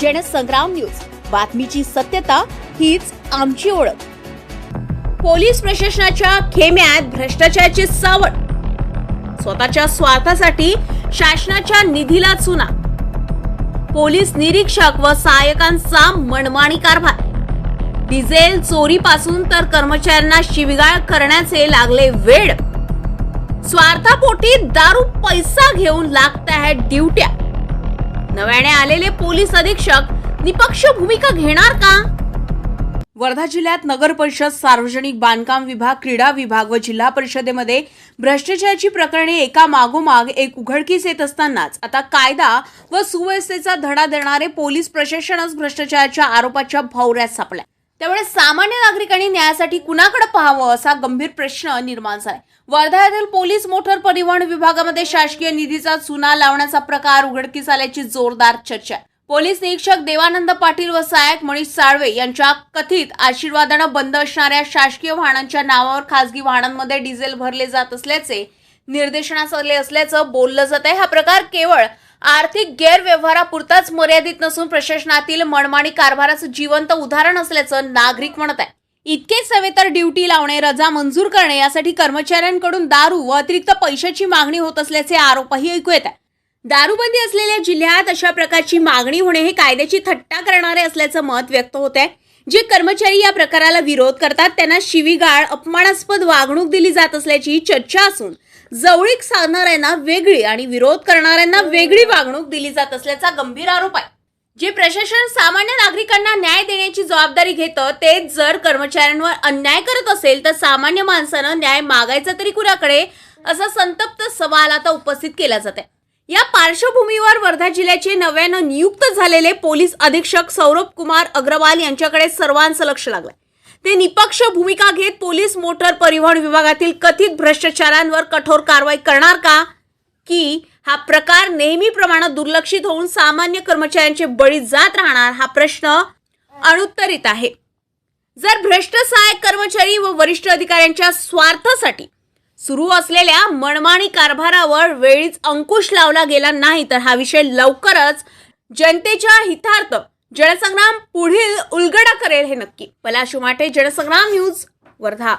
Jansangram news. बातमीची सत्यता हीच आमची ओळख. पोलीस प्रशासनाच्या खेम्यात भ्रष्टाचाराची सावट. स्वतःच्या स्वार्थासाठी शासनाच्या निधीला चुना. पोलीस निरीक्षक व सहाय्यकांचा मनमानी कारभार. डिझेल चोरीपासून तर कर्मचाऱ्यांना शिविगाळ करण्याचे लागले वेड. स्वार्थापोटी दारू पैसा घेऊन लागत आहेत ड्युट्या. नव्याने आलेले पोलीस अधीक्षक निपक्ष भूमिका घेणार का? वर्धा जिल्ह्यात नगर परिषद सार्वजनिक बांधकाम विभाग क्रीडा विभाग व जिल्हा परिषदेमध्ये भ्रष्टाचाराची प्रकरणे एका मागोमाग एक उघडकीस येत असतानाच आता कायदा व सुव्यवस्थेचा धडा देणारे पोलीस प्रशासनच भ्रष्टाचाराच्या आरोपाच्या भौऱ्यात सापल्या त्यामुळे सामान्य नागरिकांनी न्यायासाठी कुणाकडे पाहावं असा गंभीर प्रश्न निर्माण झालाय वर्धा येथील पोलीस मोटर परिवहन विभागामध्ये शासकीय निधीचा चुना लावण्याचा प्रकार उघडकीस आल्याची जोरदार चर्चा आहे. पोलीस निरीक्षक देवानंद पाटील व सहाय्यक मनीष साळवे यांच्या कथित आशीर्वादानं बंद असणाऱ्या शासकीय वाहनांच्या नावावर खासगी वाहनांमध्ये डिझेल भरले जात असल्याचे निर्देशनास आले असल्याचं बोललं जात आहे हा प्रकार केवळ आर्थिक गैरव्यवहारापुरताच मर्यादित नसून प्रशासनातील मनमाणी कारभाराचं जिवंत उदाहरण असल्याचं नागरिक म्हणत आहे इतकेच नव्हे तर ड्युटी लावणे रजा मंजूर करणे यासाठी कर्मचाऱ्यांकडून दारू व अतिरिक्त पैशाची मागणी होत असल्याचे आरोपही ऐकू येत आहे दारूबंदी असलेल्या जिल्ह्यात अशा प्रकारची मागणी होणे हे कायद्याची थट्टा करणारे असल्याचं मत व्यक्त होत आहे. जे कर्मचारी या प्रकाराला विरोध करतात त्यांना शिवीगाळ अपमानास्पद वागणूक दिली जात असल्याची चर्चा असून जवळीक साधणाऱ्यांना वेगळी आणि विरोध करणाऱ्यांना वेगळी वागणूक दिली जात असल्याचा गंभीर आरोप आहे. जे प्रशासन सामान्य नागरिकांना न्याय देण्याची जबाबदारी घेतं तेच जर कर्मचाऱ्यांवर अन्याय करत असेल तर सामान्य माणसानं न्याय मागायचा तरी कुणाकडे? असा संतप्त सवाल आता उपस्थित केला जात आहे. या पार्श्वभूमीवर वर्धा जिल्ह्याचे नव्यानं नियुक्त झालेले पोलीस अधीक्षक सौरभ कुमार अग्रवाल यांच्याकडे सर्वांचं लक्ष लागलंय. ते निपक्ष भूमिका घेत पोलीस मोटर परिवहन विभागातील कथित भ्रष्टाचारांवर कठोर कारवाई करणार का? की हा प्रकार नेहमीप्रमाणे दुर्लक्षित होऊन सामान्य कर्मचाऱ्यांचे बळी जात राहणार? हा प्रश्न अनुत्तरित आहे. जर भ्रष्ट सहाय्यक कर्मचारी व वरिष्ठ अधिकाऱ्यांच्या स्वार्थासाठी सुरू असलेल्या मनमानी कारभारावर वेळीच अंकुश लावला गेला नाही तर हा विषय लवकरच जनतेच्या हितार्थ जनसंग्राम पुढील उलगडा करेल हे नक्की. पलाशुमाटे जनसंग्राम न्यूज वर्धा.